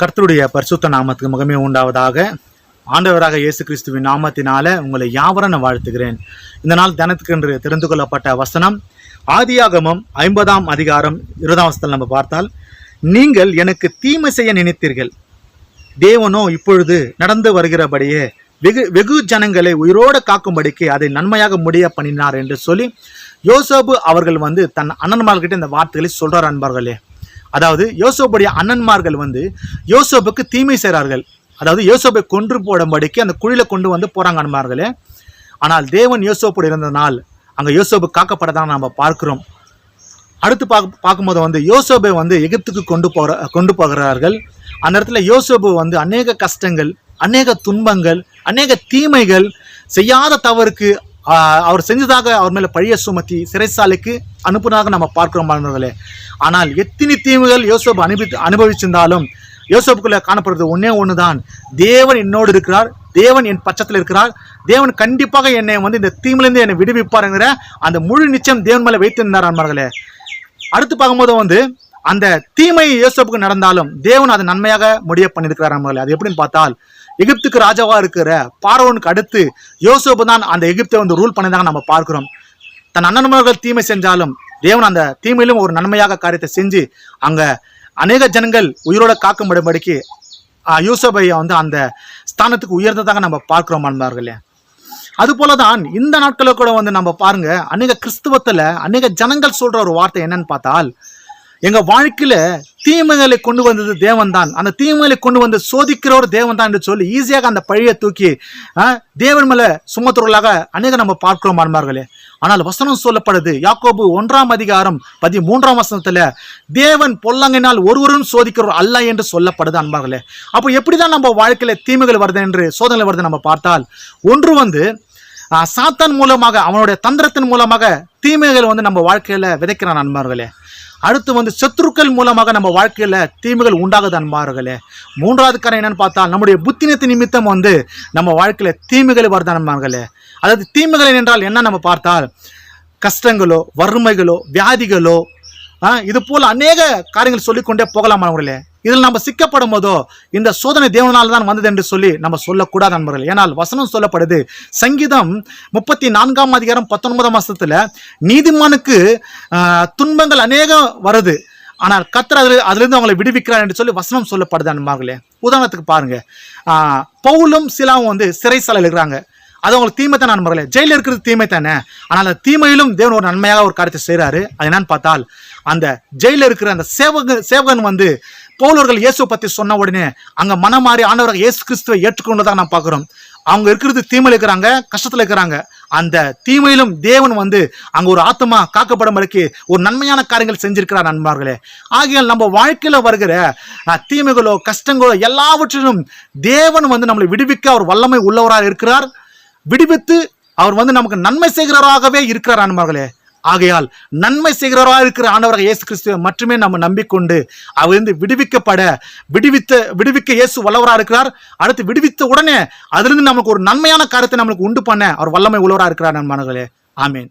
கர்த்தருடைய பரிசுத்த நாமத்துக்கு முகமே உண்டாவதாக. ஆண்டவராக இயேசு கிறிஸ்துவின் நாமத்தினால உங்களை யாவரன வாழ்த்துகிறேன். இந்த நாள் தினத்துக்கென்று தெரிந்து கொள்ளப்பட்ட வசனம் ஆதியாகமம் ஐம்பதாம் அதிகாரம் இருபதாம் வசத்தில் நம்ம பார்த்தால் நீங்கள் எனக்கு தீமை செய்ய நினைத்தீர்கள். தேவனோ இப்பொழுது நடந்து வருகிறபடியே வெகு வெகு ஜனங்களை உயிரோடு காக்கும்படிக்கு அதை நன்மையாக முடிய பண்ணினார் என்று சொல்லி யோசோபு அவர்கள் வந்து தன் அண்ணன்மார்கிட்ட இந்த வார்த்தைகளை சொல்றார் அன்பார்களே. அதாவது யோசோபுடைய அண்ணன்மார்கள் வந்து யோசோபுக்கு தீமை செய்கிறார்கள். அதாவது யோசோபை கொன்று போடும்படிக்கு அந்த குழியில கொண்டு வந்து போறாங்க அன்பார்களே. ஆனால் தேவன் யோசோப்போடு நாள் அங்கே யோசோபு காக்கப்படதான் நம்ம பார்க்கிறோம். அடுத்து பார்க்க பார்க்கும்போது வந்து யோசோபை வந்து எகிப்துக்கு கொண்டு போகிற கொண்டு போகிறார்கள். அந்த இடத்துல யோசோபு வந்து அநேக கஷ்டங்கள் அநேக துன்பங்கள் அநேக தீமைகள் செய்யாத தவறுக்கு அவர் செஞ்சதாக அவர் மேலே பழிய சுமத்தி சிறைசாலைக்கு அனுப்புனதாக நம்ம பார்க்கிறோம் மாணவர்களே. ஆனால் எத்தனை தீமைகள் யோசப் அனுபவி அனுபவிச்சிருந்தாலும் யோசப்புக்குள்ளே காணப்படுறது ஒன்றே ஒன்று தான் தேவன் என்னோடு இருக்கிறார் தேவன் என் பட்சத்தில் இருக்கிறார் தேவன் கண்டிப்பாக என்னை வந்து இந்த தீமிலிருந்து என்னை விடுவிப்பாருங்கிற அந்த முழு நிச்சயம் தேவன் மேலே வைத்திருந்தார் அன்பர்களே அடுத்து பார்க்கும்போது வந்து அந்த தீமை யோசப்புக்கு நடந்தாலும் தேவன் அதை நன்மையாக முடிய பண்ணியிருக்கிறார் நம்மளை. அது எப்படின்னு பார்த்தால் எகிப்துக்கு ராஜாவா இருக்கிற பார்வோனுக்கு அடுத்து யோசப்பு தான் அந்த எகிப்தை வந்து ரூல் பண்ணதாக நம்ம பார்க்கிறோம். தன் அண்ணன்மார்கள் தீமை செஞ்சாலும் தேவன் அந்த தீமையிலும் ஒரு நன்மையாக காரியத்தை செஞ்சு அங்க அநேக ஜனங்கள் உயிரோட காக்கும்படிபடிக்கு யூசபையை வந்து அந்த ஸ்தானத்துக்கு உயர்ந்ததாக நம்ம பார்க்கிறோம் அன்பார்களே. அது போலதான் இந்த நாட்களில் கூட வந்து நம்ம பாருங்க அநேக கிறிஸ்துவத்துல அநேக ஜனங்கள் சொல்ற ஒரு வார்த்தை என்னன்னு பார்த்தால் எங்க வாழ்க்கையில தீமைகளை கொண்டு வந்தது தேவன் தான் அந்த தீமைகளை கொண்டு வந்து சோதிக்கிறவர் தேவன் தான் என்று சொல்லி ஈஸியாக அந்த பழியை தூக்கி ஆ, தேவன் மேல சுமத்துறவர்களாக அநேக நம்ம பார்க்கிறோம் அன்பார்களே ஆனால் வசனம் சொல்லப்படுது யாக்கோபு ஒன்றாம் அதிகாரம் பதிமூன்றாம் வசனத்துல தேவன் பொல்லங்கினால் ஒருவரும் சோதிக்கிறவர் அல்ல என்று சொல்லப்படுது அன்பார்களே. அப்போ எப்படிதான் நம்ம வாழ்க்கையில தீமைகள் வருது என்று சோதனை வருது நம்ம பார்த்தால் ஒன்று வந்து சாத்தான் மூலமாக அவனுடைய தந்திரத்தின் மூலமாக தீமைகள் வந்து நம்ம வாழ்க்கையில் விதைக்கிறான் அன்பார்களே. அடுத்து வந்து சத்துருக்கள் மூலமாக நம்ம வாழ்க்கையில் தீமைகள் உண்டாகுது அன்பார்களே. மூன்றாவது காரணம் என்னன்னு பார்த்தால் நம்முடைய புத்தினத்து நிமித்தம் வந்து நம்ம வாழ்க்கையில் தீமைகள் வருது அன்பார்களே. அதாவது தீமைகள் என்றால் என்ன நம்ம பார்த்தால் கஷ்டங்களோ வறுமைகளோ வியாதிகளோ இது போல அநேக காரியங்கள் சொல்லிக்கொண்டே போகலாம் அவர்களே இதில் நம்ம சிக்கப்படும் போதோ இந்த சோதனை தேவனால் தான் வந்தது என்று சொல்லி நம்ம சொல்லக்கூடாது நண்பர்கள். ஏனால் வசனம் சொல்லப்படுது சங்கீதம் முப்பத்தி நான்காம் அதிகாரம் பத்தொன்பதாம் மாதத்தில் நீதிமானுக்கு துன்பங்கள் அநேகம் வருது. ஆனால் கத்தர் அதில் அதுலேருந்து அவங்களை விடுவிக்கிறார் என்று சொல்லி வசனம் சொல்லப்படுது நண்பர்களே. உதாரணத்துக்கு பாருங்க. பவுலும் சிலாவும் வந்து சிறைசாலையில் இருக்கிறாங்க. அது அவங்களுக்கு தீமை தான் நண்பர்களே ஜெயிலில் இருக்கிறது தீமை தானே ஆனால் அந்த தீமையிலும் தேவன் ஒரு நன்மையாக ஒரு காரியத்தை செய்கிறாரு அது என்னன்னு பார்த்தால் அந்த ஜெயிலில் இருக்கிற அந்த சேவக சேவகன் வந்து போலவர்கள் இயேசு பற்றி சொன்ன உடனே அங்கே மனம் மாறி ஆண்டவராக இயேசு கிறிஸ்துவை ஏற்றுக்கொண்டதாக நான் பார்க்குறோம். அவங்க இருக்கிறது தீமையில் இருக்கிறாங்க கஷ்டத்தில் இருக்கிறாங்க. அந்த தீமையிலும் தேவன் வந்து அங்கே ஒரு ஆத்மா வரைக்கும் ஒரு நன்மையான காரியங்கள் செஞ்சிருக்கிறார் நண்பர்களே. ஆகையால் நம்ம வாழ்க்கையில் வருகிற தீமைகளோ கஷ்டங்களோ எல்லாவற்றிலும் தேவன் வந்து நம்மளை விடுவிக்க அவர் வல்லமை உள்ளவராக இருக்கிறார். விடுவித்து அவர் வந்து நமக்கு நன்மை செய்கிறவராகவே இருக்கிறார் அன்பர்களே. ஆகையால் நன்மை செய்கிறவராக இருக்கிற ஆண்டவராக இயேசு கிறிஸ்துவை மட்டுமே நம்ம நம்பிக்கொண்டு அவர் இருந்து விடுவிக்கப்பட விடுவித்த விடுவிக்க இயேசு வல்லவராக இருக்கிறார். அடுத்து விடுவித்த உடனே அதிலிருந்து நமக்கு ஒரு நன்மையான காரியத்தை நம்மளுக்கு உண்டு பண்ண அவர் வல்லமை உள்ளவராக இருக்கிறார் நண்பர்களே ஆமீன்.